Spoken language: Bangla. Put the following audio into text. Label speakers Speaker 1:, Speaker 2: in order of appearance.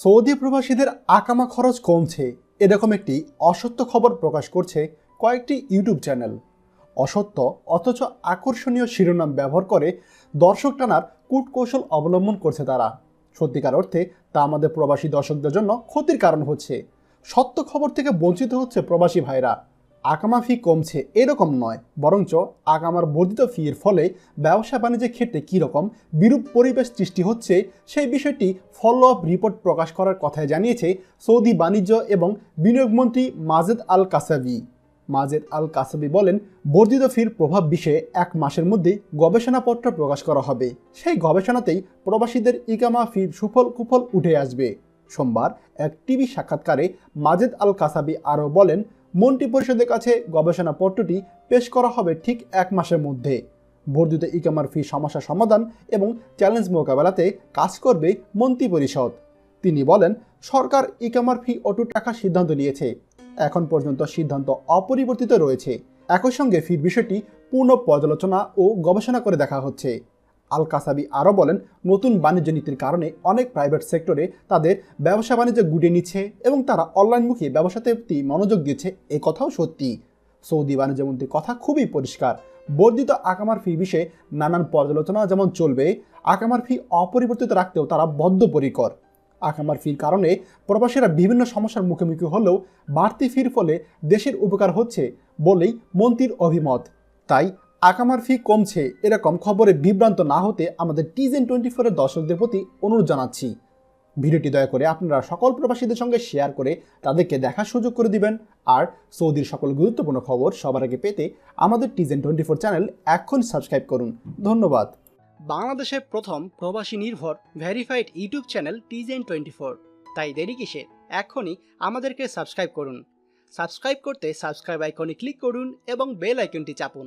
Speaker 1: সৌদি প্রবাসীদের আকামা খরচ কমছে। এরকম একটি অসত্য খবর প্রকাশ করছে কয়েকটি ইউটিউব চ্যানেল। অসত্য অথচ আকর্ষণীয় শিরোনাম ব্যবহার করে দর্শক টানার কূটকৌশল অবলম্বন করছে তারা। সত্যিকার অর্থে তা আমাদের প্রবাসী দর্শকদের জন্য ক্ষতির কারণ হচ্ছে। সত্য খবর থেকে বঞ্চিত হচ্ছে প্রবাসী ভাইরা। আকামা ফি কমছে এরকম নয়, বরঞ্চ আকামার বর্ধিত ফির ফলে ব্যবসা বাণিজ্যের ক্ষেত্রে কীরকম বিরূপ পরিবেশ সৃষ্টি হচ্ছে সেই বিষয়টি ফলো আপ রিপোর্ট প্রকাশ করার কথায় জানিয়েছে সৌদি বাণিজ্য এবং বিনিয়োগ মন্ত্রী মাজেদ আল কাসাবি মাজেদ আল কাসাবি বলেন, বর্ধিত ফির প্রভাব বিষয়ে এক মাসের মধ্যে গবেষণাপত্র প্রকাশ করা হবে। সেই গবেষণাতেই প্রবাসীদের ইকামা ফির সুফল কুফল উঠে আসবে। সোমবার এক টিভি সাক্ষাৎকারে মাজেদ আল কাসাবি আরও বলেন মন্ত্রী পরিষদের কাছে গবেষণাপত্রটি পেশ করা হবে ঠিক এক মাসের মধ্যে। বর্ধিত ইকামার ফি সমস্যা সমাধান এবং চ্যালেঞ্জ মোকাবেলাতে কাজ করবে মন্ত্রী পরিষদ। তিনি বলেন, সরকার ইকামার ফি অটুট রাখার সিদ্ধান্ত নিয়েছে। এখন পর্যন্ত সিদ্ধান্ত অপরিবর্তিত রয়েছে। একই সঙ্গে ফির বিষয়টি পূর্ণ পর্যালোচনা ও গবেষণা করে দেখা হচ্ছে। আল কাসাবি আরও বলেন, নতুন বাণিজ্য নীতির কারণে অনেক প্রাইভেট সেক্টরে তাদের ব্যবসা বাণিজ্য গুটিয়ে নিচ্ছে এবং তারা অনলাইনমুখী ব্যবসাতে প্রতি মনোযোগ দিচ্ছে এ কথাও সত্যি। সৌদি বাণিজ্য মন্ত্রীর কথা খুবই পরিষ্কার। বর্ধিত আকামার ফি বিষয়ে নানান পর্যালোচনা যেমন চলবে, আকামার ফি অপরিবর্তিত রাখতেও তারা বদ্ধপরিকর। আকামার ফির কারণে প্রবাসীরা বিভিন্ন সমস্যার মুখোমুখি হলেও বাড়তি ফির ফলে দেশের উপকার হচ্ছে বলেই মন্ত্রীর অভিমত। তাই আকামার ফি কমছে, এরকম খবরে বিভ্রান্ত না হতে আমাদের টিজেন টোয়েন্টি ফোরের দর্শকদের প্রতি অনুরোধ জানাচ্ছি। ভিডিওটি দয়া করে আপনারা সকল প্রবাসীদের সঙ্গে শেয়ার করে তাদেরকে দেখার সুযোগ করে দিবেন। আর সৌদির সকল গুরুত্বপূর্ণ খবর সবার আগে পেতে আমাদের টিজেন টোয়েন্টি ফোর চ্যানেল এখন সাবস্ক্রাইব করুন। ধন্যবাদ।
Speaker 2: বাংলাদেশের প্রথম প্রবাসী নির্ভর ভেরিফাইড ইউটিউব চ্যানেল টিজেন টোয়েন্টি ফোর তাই দেরি কিসের এখনই আমাদেরকে সাবস্ক্রাইব করুন। সাবস্ক্রাইব করতে সাবস্ক্রাইব আইকনে ক্লিক করুন এবং বেল আইকনটি চাপুন।